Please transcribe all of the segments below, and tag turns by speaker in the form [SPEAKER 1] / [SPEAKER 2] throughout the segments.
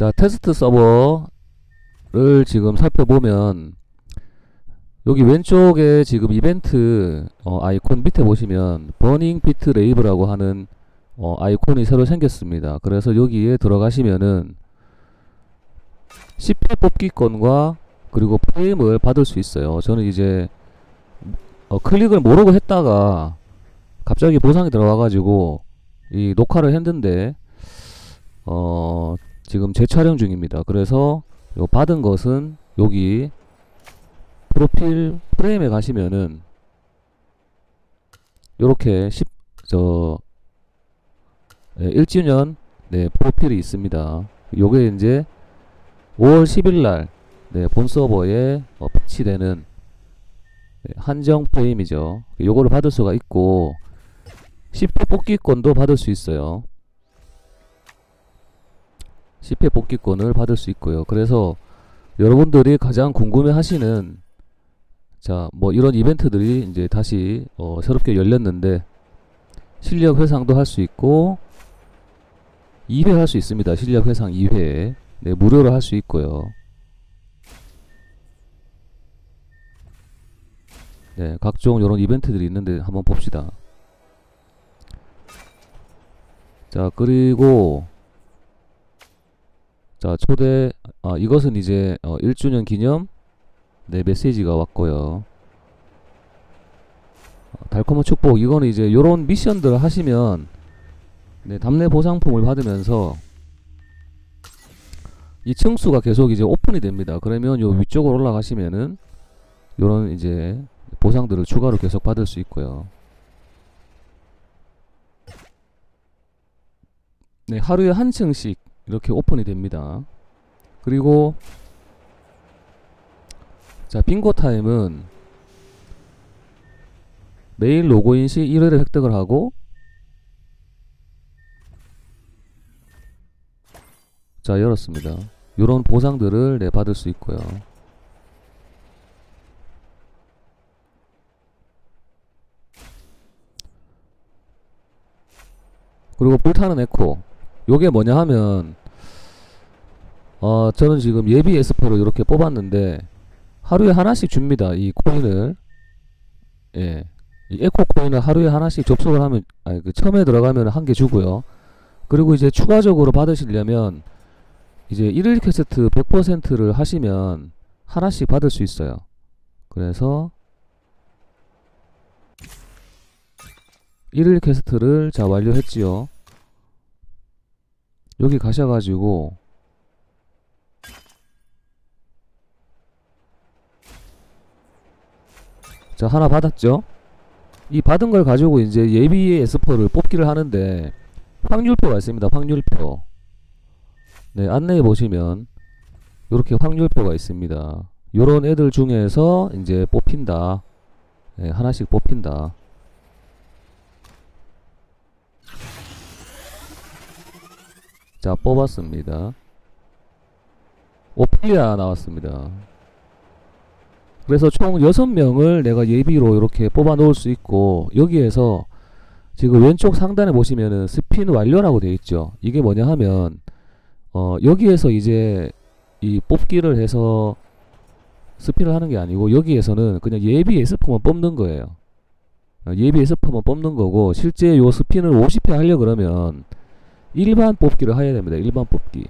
[SPEAKER 1] 자, 테스트 서버를 지금 살펴보면 여기 왼쪽에 지금 이벤트 어, 아이콘 밑에 보시면 버닝 비트 레이브라고 하는 어, 아이콘이 새로 생겼습니다. 그래서 여기에 들어가시면은 10회 뽑기권과 그리고 프레임을 받을 수 있어요. 저는 이제 어, 클릭을 모르고 했다가 갑자기 보상이 들어와가지고 이 녹화를 했는데 어, 지금 재촬영 중입니다. 그래서 요 받은 것은 여기 프로필 프레임에 가시면은 요렇게 10저 1주년 네, 프로필이 있습니다. 요게 이제 5월 10일 날 네, 본 서버에 어, 배치되는 네, 한정 프레임이죠. 요거를 받을 수가 있고 10회 뽑기권도 받을 수 있어요. 10회 뽑기권을 받을 수 있고요. 그래서 여러분들이 가장 궁금해 하시는 자, 뭐 이런 이벤트들이 이제 다시 어, 새롭게 열렸는데 실력 회상도 할 수 있고 2회 할 수 있습니다. 실력 회상 2회. 네, 무료로 할 수 있고요. 네, 각종 이런 이벤트들이 있는데 한번 봅시다. 자, 그리고 자, 초대 아, 이것은 이제 어, 1주년 기념 네, 메시지가 왔고요. 어, 달콤한 축복 이거는 이제 요런 미션들 하시면 네, 답례 보상품을 받으면서 이 층수가 계속 이제 오픈이 됩니다. 그러면 요 위쪽으로 올라가시면은 요런 이제 보상들을 추가로 계속 받을 수 있고요. 네, 하루에 한 층씩 이렇게 오픈이 됩니다. 그리고 자, 빙고 타임은 매일 로그인 시 1회를 획득을 하고 자, 열었습니다. 요런 보상들을 네, 받을 수 있고요. 그리고 불타는 에코. 요게 뭐냐 하면 어, 저는 지금 예비 에스퍼로 이렇게 뽑았는데 하루에 하나씩 줍니다. 이 코인을. 예. 이 에코 코인을 하루에 하나씩 접속을 하면 아니 그 처음에 들어가면 한 개 주고요. 그리고 이제 추가적으로 받으시려면 이제 1일 퀘스트 100%를 하시면 하나씩 받을 수 있어요. 그래서 1일 퀘스트를 자 완료했지요. 여기 가셔가지고 자 하나 받았죠. 이 받은 걸 가지고 이제 예비 에스퍼를 뽑기를 하는데 확률표가 있습니다. 확률표. 네, 안내해 보시면 이렇게 확률표가 있습니다. 요런 애들 중에서 이제 뽑힌다. 네, 하나씩 뽑힌다. 자, 뽑았습니다. 오피리아 나왔습니다. 그래서 총 6명을 내가 예비로 이렇게 뽑아 놓을 수 있고 여기에서 지금 왼쪽 상단에 보시면은 스핀 완료라고 되어 있죠. 이게 뭐냐 하면 어 여기에서 이제 이 뽑기를 해서 스핀을 하는 게 아니고 여기에서는 그냥 예비 에스퍼만 뽑는 거예요. 어, 예비 에스퍼만 뽑는 거고 실제 요 스핀을 50회 하려 그러면 일반 뽑기를 해야 됩니다. 일반 뽑기.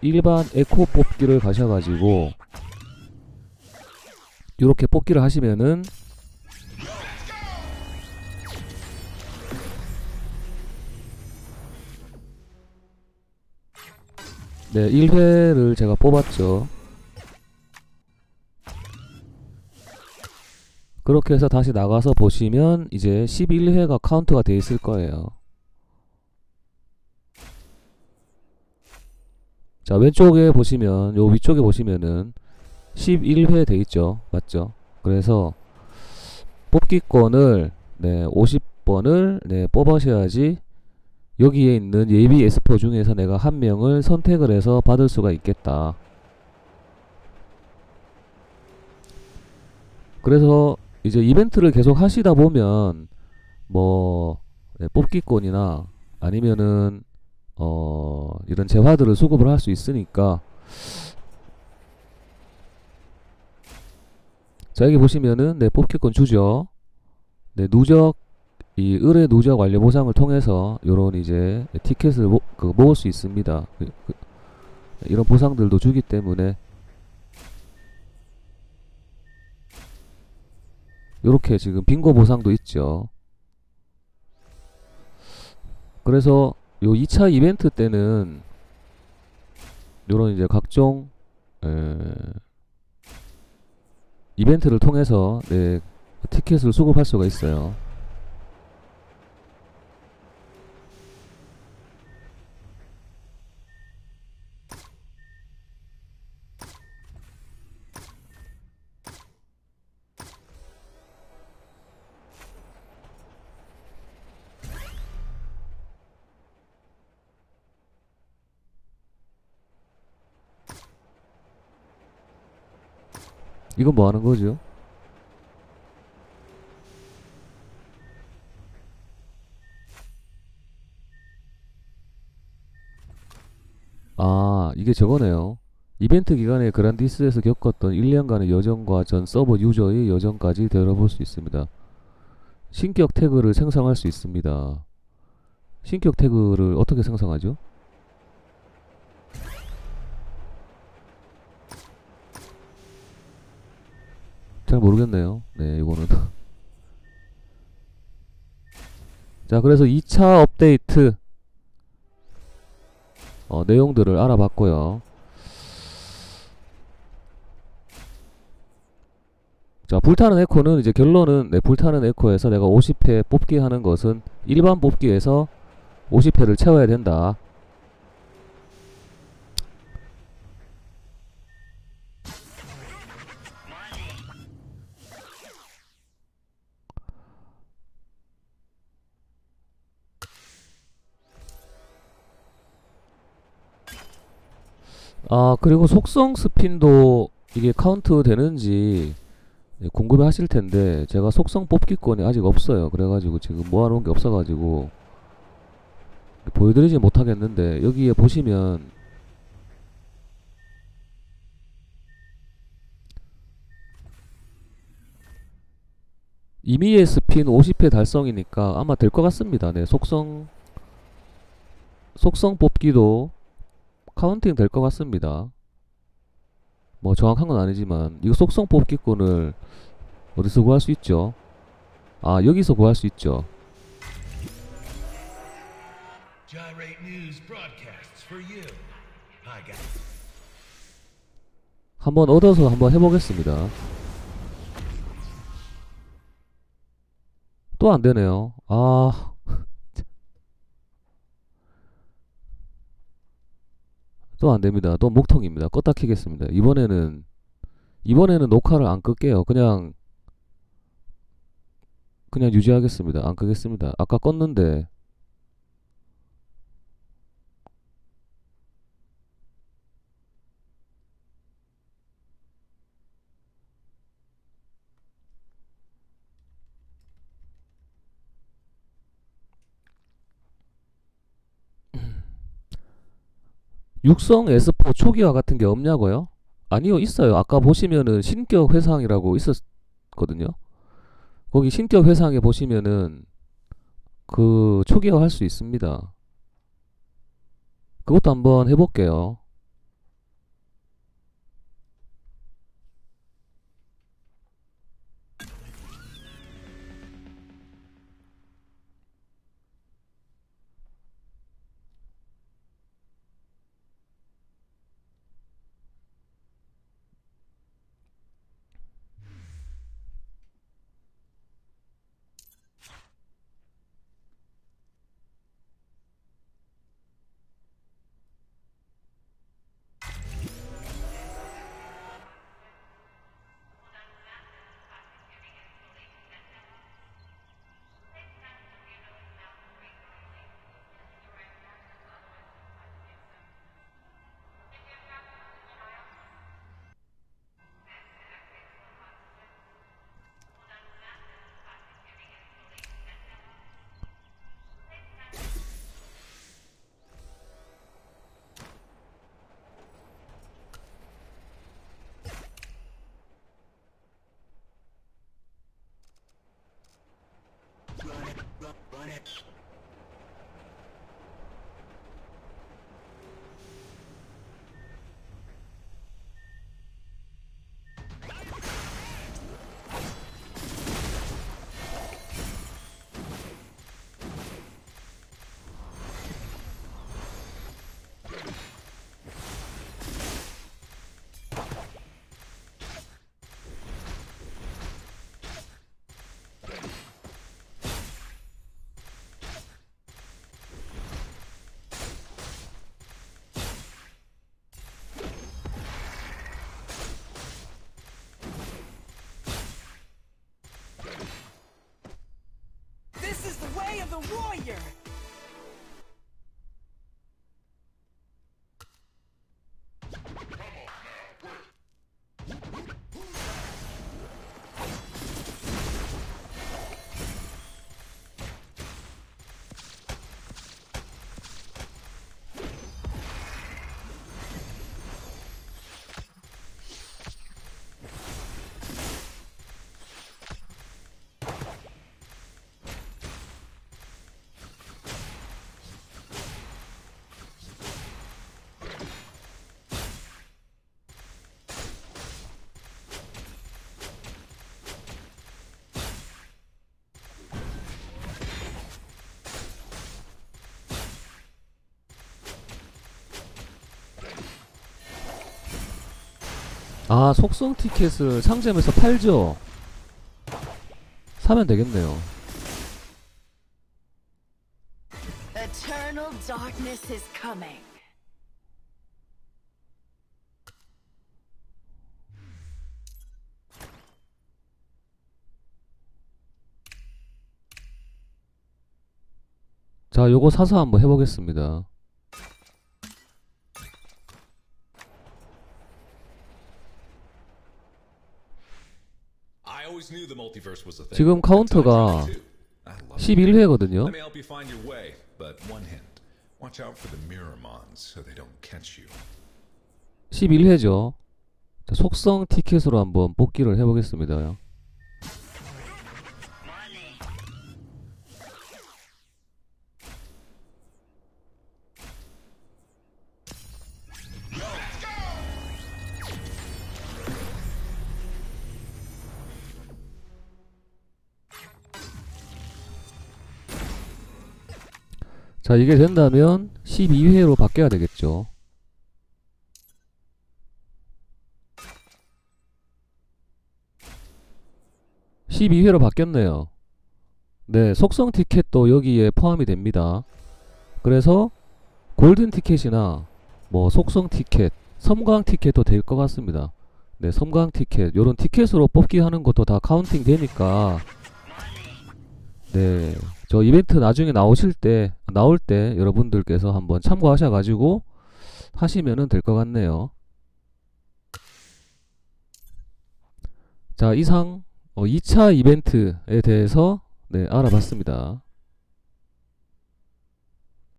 [SPEAKER 1] 일반 에코 뽑기를 가셔 가지고 이렇게 뽑기를 하시면은 네, 1회를 제가 뽑았죠. 그렇게 해서 다시 나가서 보시면 이제 11회가 카운트가 돼 있을 거예요. 자, 왼쪽에 보시면 요 위쪽에 보시면은 11회 돼 있죠. 맞죠? 그래서 뽑기권을 네, 50번을 네, 뽑으셔야지 여기에 있는 예비 에스퍼 중에서 내가 한 명을 선택을 해서 받을 수가 있겠다. 그래서 이제 이벤트를 계속 하시다 보면 뭐 네, 뽑기권이나 아니면은 어, 이런 재화들을 수급을 할 수 있으니까 자 여기 보시면은 네 뽑기권 주죠. 네 누적 이 의뢰 누적 완료 보상을 통해서 요런 이제 티켓을 모, 그 모을 수 있습니다. 그- 그- 이런 보상들도 주기 때문에 요렇게 지금 빙고 보상도 있죠. 그래서 요 2차 이벤트 때는 요런 이제 각종 에, 이벤트를 통해서 네, 티켓을 수급할 수가 있어요. 이건 뭐 하는 거죠? 아, 이게 저거네요. 이벤트 기간에 그란디스에서 겪었던 1년간의 여정과 전 서버 유저의 여정까지 되돌아볼 수 있습니다. 신격 태그를 생성할 수 있습니다. 신격 태그를 어떻게 생성하죠? 잘 모르겠네요. 네, 이거는. 자, 그래서 2차 업데이트 어, 내용들을 알아봤고요. 자, 불타는 에코는 이제 결론은 네, 불타는 에코에서 내가 50회 뽑기 하는 것은 일반 뽑기에서 50회를 채워야 된다. 아, 그리고 속성 스핀도 이게 카운트 되는지 예, 궁금해 하실 텐데 제가 속성 뽑기권이 아직 없어요. 그래가지고 지금 모아놓은 게 없어가지고 보여드리지 못하겠는데 여기에 보시면 이미의 스핀 50회 달성이니까 아마 될 것 같습니다. 네, 속성 속성 뽑기도 카운팅 될 것 같습니다. 뭐 정확한 건 아니지만 이거 속성 뽑기권을 어디서 구할 수 있죠? 아 여기서 구할 수 있죠. 한번 얻어서 한번 해보겠습니다. 또 안 되네요. 아. 또 안 됩니다. 또 목통입니다. 껐다 키겠습니다. 이번에는 이번에는 녹화를 안 끌게요. 그냥 그냥 유지하겠습니다. 안 끄겠습니다. 아까 껐는데 육성 S4 초기화 같은 게 없냐고요? 아니요, 있어요. 아까 보시면은 신격 회상이라고 있었거든요. 거기 신격 회상에 보시면은 그 초기화 할 수 있습니다. 그것도 한번 해볼게요.
[SPEAKER 2] Yeah. The warrior.
[SPEAKER 1] 아 속성 티켓을 상점에서 팔죠. 사면 되겠네요. 자, 요거 사서 한번 해보겠습니다. 지금 카운터가
[SPEAKER 3] Too. I love it.
[SPEAKER 1] 11회거든요.
[SPEAKER 3] Let me help you find your way, but one hint. Watch out for the Mirrormons so they don't catch you.
[SPEAKER 1] 11회죠. 자, 속성 티켓으로 한번 뽑기를 해보겠습니다. 자, 이게 된다면 12회로 바뀌어야 되겠죠. 12회로 바뀌었네요. 네, 속성 티켓도 여기에 포함이 됩니다. 그래서 골든 티켓이나 뭐 속성 티켓, 섬광 티켓도 될 것 같습니다. 네, 섬광 티켓, 요런 티켓으로 뽑기 하는 것도 다 카운팅 되니까 네, 저 이벤트 나중에 나오실 때 나올 때 여러분들께서 한번 참고하셔 가지고 하시면은 될 것 같네요. 자, 이상 어, 2차 이벤트에 대해서 네, 알아봤습니다.